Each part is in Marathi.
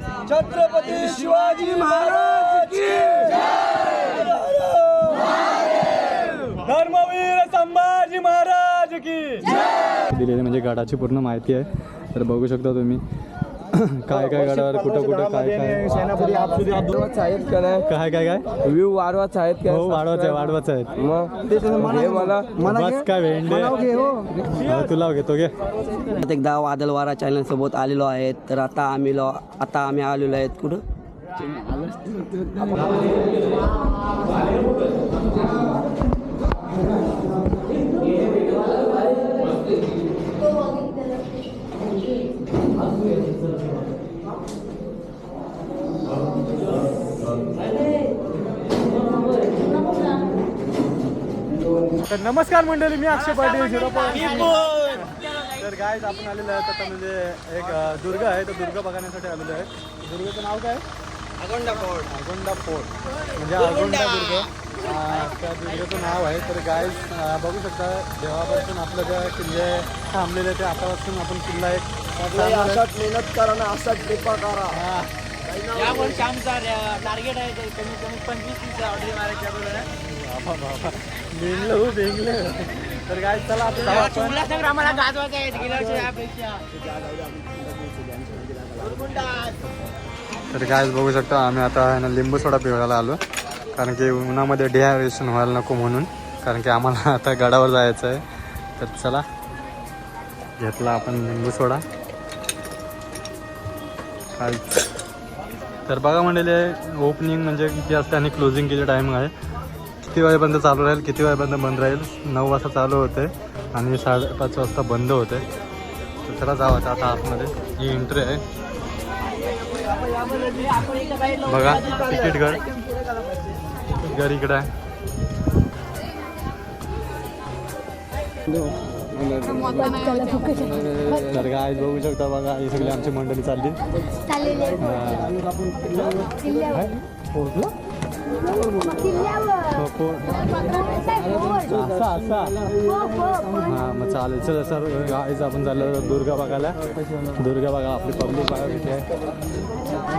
छत्रपती शिवाजी महाराज धर्मवीर संभाजी महाराज की दिलेली म्हणजे गडाची पूर्ण माहिती आहे. तर बघू शकता तुम्ही. काय काय गडावर कुठं कुठं काय काय? सेनापती वारवाच आहेत का नाही? काय काय काय? व्ह्यू वारवाच आहेत का? हो वाढवाच आहे वाढवाच आहेत. मग हे मला बस काय भेंडे. हा, तुला घेतो घे परत एकदा वादळवारा चॅनल सोबत आलेलो आहेत. तर आता आम्ही लो आता आम्ही आलेलो आहेत. कुठं? तर नमस्कार मंडळी मी अक्षय पाटील शिरोपर तर काय आपण आलेलो आहे आता म्हणजे एक दुर्ग आहे तर दुर्ग बघण्यासाठी आलेलो आहे. दुर्गाचं नाव काय? आगोंडा फोर्ट. आगोंडा फोर्ट. म्हणजे आगोंडा दुर्ग. त्या दुर्गाचं नाव आहे तर गाय बघू शकता देवापासून आपलं जे किल्ले थांबलेले आहे ते आतापासून आपण किल्ला एक. असाच मेहनत करा ना असाच कृपा करा. हा. टार्गेट आहे ते कमीत कमी पंचवीस तीस ऑर्डर मारायच्या बाबा बाबा. बेंगलं हो बेंगलं तर काय चला आता जाऊ आपण उल्हासनगर आम्हाला गाजवायचं आहे गेल्या वर्षी यापेक्षा. तर काय बघू शकता आम्ही आता लिंबू सोडा पिवायला आलो. कारण की उन्हामध्ये डिहायड्रेशन व्हायला नको म्हणून. कारण की आम्हाला आता गडावर जायचं आहे. तर चला घेतला आपण लिंबू सोडा. काय तर बघा म्हणलेले ओपनिंग म्हणजे किती असते आणि क्लोजिंग किती टाईम आहे. किती वाजेपर्यंत चालू राहील किती वाजेपर्यंत बंद राहील? नऊ वाजता चालू होते आणि साडेपाच वाजता बंद होते. तर चला जावं आता आता आतमध्ये. ही एंट्री आहे. बघा तिकीट घर. घर इकडे आहे. तर काय बघू शकता बघा ही सगळी आमची मंडळी चालली. पोहोचलो? हो, पो- असा असा मग चालेल. चला सर गाईच आपण चाललो दुर्गा बघायला. दुर्गा बघा आपली पब्लिक बघा किती आहे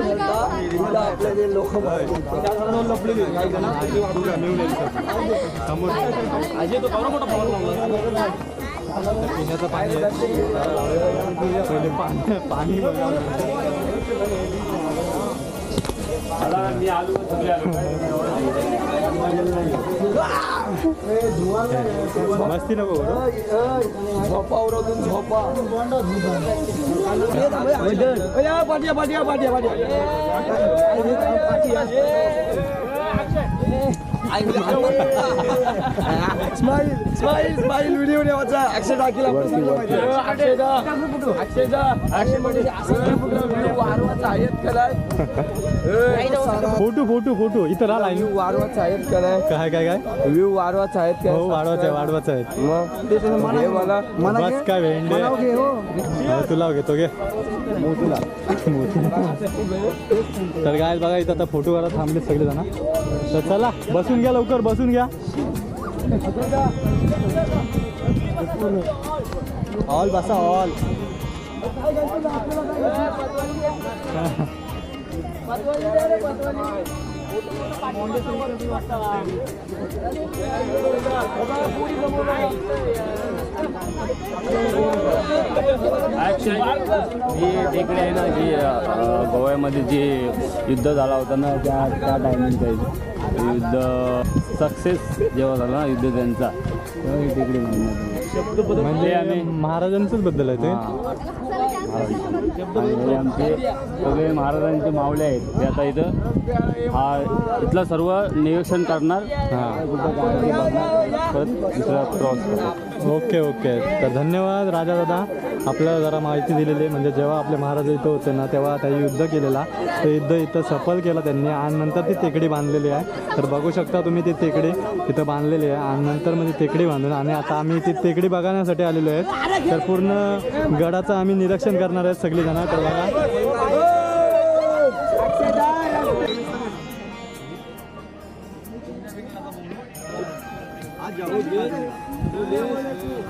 आपले जे लोक समोर पिण्याचं पाणी आहे. पहिले पाणी पाणी बघा मस्ती नको करू. झोपा उरवून झोपा पाठ्या पाठ्या पाठ्या स्माईल स्माईल स्माईल व्हिडिओ ठेवायचा अक्षय टाकीला अक्षयदा अक्षयदा अक्षय म्हणजे वारवाचा आहेत का नाही फोटो फोटो फोटो. इथं राहा लाईन व्ह्यू वारवाचा आहेत नाही काय काय काय? व्ह्यू वारवाचा आहेत का हो वाढवायचं आहे वाढवायचं आहे. मग हे मला बस काय भेंडे. हो, तुला घेतो घे. मोतीला. तर काय बघा इथं आता फोटो करा थांबले सगळे जण तर चला बसून घ्या लवकर बसून घ्या. ऑल बसा ऑल ही टेकडे आहे ना जी गोव्यामध्ये जे युद्ध झाला होता ना त्या त्या टायमिंगचा युद्ध सक्सेस जेव्हा झाला ना युद्ध त्यांचा टेकडी म्हणण्यात आली. म्हणजे आम्ही महाराजांचंच बद्दल आहे ते? हे. आमचे सगळे महाराजांचे मावळे आहेत. ते आता इथं हा इथलं सर्व निरीक्षण करणार. हां. परत दुसरा क्रॉस करणार. Okay okay. तर धन्यवाद राजा दादा आपल्याला जरा माहिती दिलेली म्हणजे जेव्हा आपले महाराज इथं होते ना तेव्हा त्यांनी युद्ध केलेला. ते युद्ध इथं सफल केलं त्यांनी. आणि नंतर ती टेकडी बांधलेली आहे. तर बघू शकता तुम्ही ती टेकडी इथं बांधलेली आहे. आणि नंतर म्हणजे टेकडी बांधून आणि आता आम्ही ती टेकडी बघण्यासाठी आलेलो आहे. तर पूर्ण गडाचं आम्ही निरीक्षण करणार आहेत सगळीजणं. तर बघा.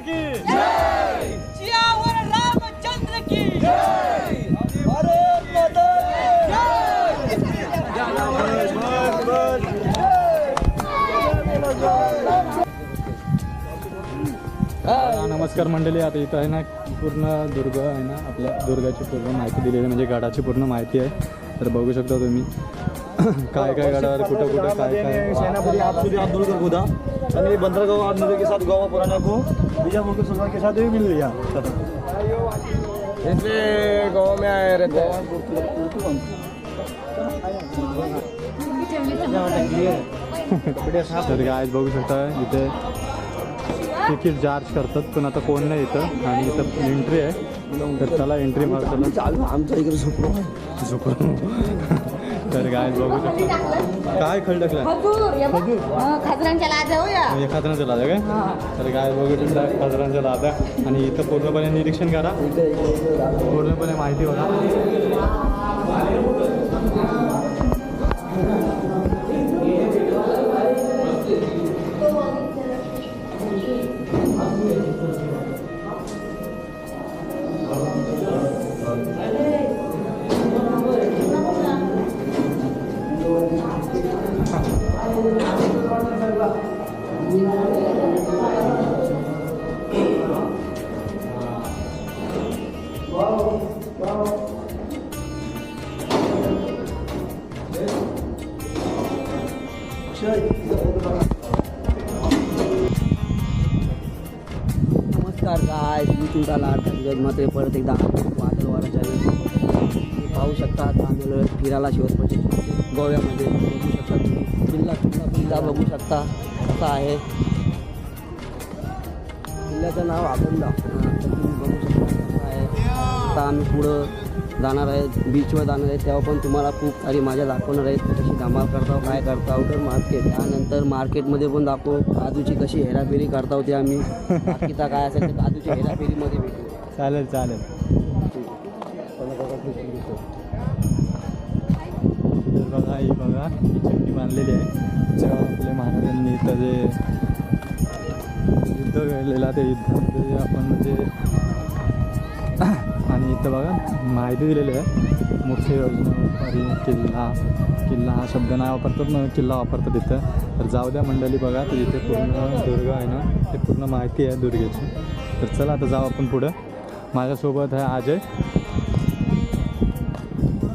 की। सियावर रामचंद्र की। भारत माता नमस्कार मंडळी आता इथं आहे ना पूर्ण दुर्ग आहे ना आपल्या दुर्गाची पूर्ण माहिती दिलेली आहे म्हणजे गडाची पूर्ण माहिती आहे. तर बघू शकता तुम्ही काय काय गडावर कुठं कुठं काय काय? सेनापति आप सूर्य अब्दुल कर खुदा यानी बंदरगांव नदी के साथ गोवा पुराना को बीजापुर के सुल्तान के साथ भी मिल लिया। इसलिए गाँव में आए रहते हैं। तर काय बघू शकता इथे तिकीट चार्ज करतात पण आता कोण नाही इथं. आणि इथं एंट्री आहे. तर चला एंट्री मारताना चालू आमच्या इकडे झोपलो. झोप तर काय बघू शकता. काय खळडकला खाजरांच्या लाजा होया. म्हणजे खाजरांचं लादा काय? तर काय बघू शकता खाजरांचं लादा आणि इथं पूर्णपणे निरीक्षण करा. पूर्णपणे माहिती बघा. नमस्कार काय मी तुमचा लाट जग मात्र परत एकदा वादळ वाराच्या पाहू शकता आता आम्ही फिरायला शिवसपट्टी गोव्यामध्ये बघू शकता तुम्ही. किल्ला किल्ला किल्ला बघू शकता. कसा आहे? किल्ल्याचं नाव आगोंदा हां, तर तुम्ही बघू शकता. आत्ता आम्ही पुढं जाणार आहे बीचवर जाणार आहे तेव्हा पण तुम्हाला खूप सारी माझ्या दाखवणार आहेत. कशी धमाल करताव काय करताव तर मार्केट त्यानंतर मार्केटमध्ये पण दाखवू काजूची कशी हेराफेरी करताव ते आम्ही. बाकीचा काय असेल तर काजूची हेराफेरीमध्ये भेटू. चालेल चालेल. बघा ही बघा ही बांधलेली आहे. जेव्हा आपल्या महाराजांनी इथं जे युद्ध घडलेला ते युद्धामध्ये आपण म्हणजे इथं बघा माहिती दिलेली आहे. मुख्य योजना किल्ला किल्ला हा शब्द नाही वापरतात ना किल्ला वापरतात इथं. तर जाऊ द्या मंडळी बघा तर इथे पूर्ण दुर्ग आहे ना ते पूर्ण माहिती आहे दुर्गेची. तर चला आता जाऊ आपण पुढं. माझ्यासोबत आहे अजय.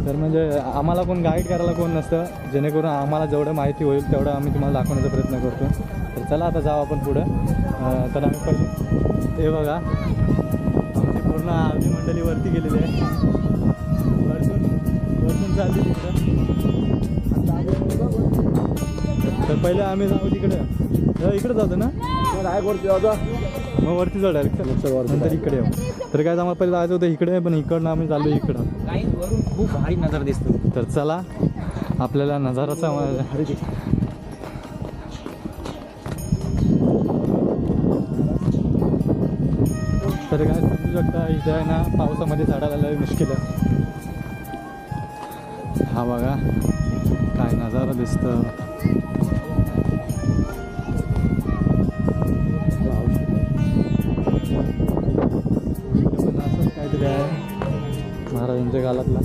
तर म्हणजे आम्हाला कोण गाईड करायला कोण नसतं जेणेकरून आम्हाला जेवढं माहिती होईल तेवढं आम्ही तुम्हाला दाखवण्याचा प्रयत्न करतो. तर चला आता जाऊ आपण पुढं. तर आम्ही पहिले हे बघा. पूर्ण आरती मंडळी वरती गेलेली आहे. वरतून वरतून चालली तिकडं. तर पहिले आम्ही जाऊ तिकडे. इकडे जातो ना. होता मग वरती जाऊ डायरेक्ट नंतर इकडे तर काय आम्हाला पहिले जायचं होतं इकडे पण इकडनं आम्ही चाललो इकडं. खूप भारी नजर दिसतो. तर चला आपल्याला नजाराचा तर काय? शकता इथे आहे ना पावसामध्ये झाडाला लय मुश्किल आहे. हा बघा काय नजारा दिसतं. पण असंच काहीतरी आहे महाराजांच्या काळातला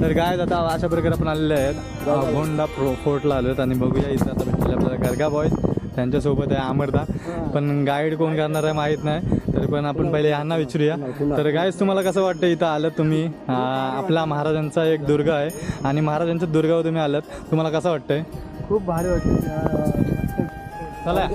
तर काय आता अशा प्रकारे आपण आलेले आहेत. गोंडा प्रो फोर्टला आलो आणि बघूया इथं आता भेटले आपल्याला गरगा बॉईज त्यांच्यासोबत आहे अमरदा पण गाईड कोण करणार आहे माहीत नाही. तरी पण आपण पहिले यांना विचारूया. तर गाईज तुम्हाला कसं वाटतं इथं आलं तुम्ही? आपला महाराजांचा एक दुर्ग आहे आणि महाराजांच्या दुर्गावर तुम्ही आलात. तुम्हाला कसं वाटतंय? खूप भारी वाटते चला.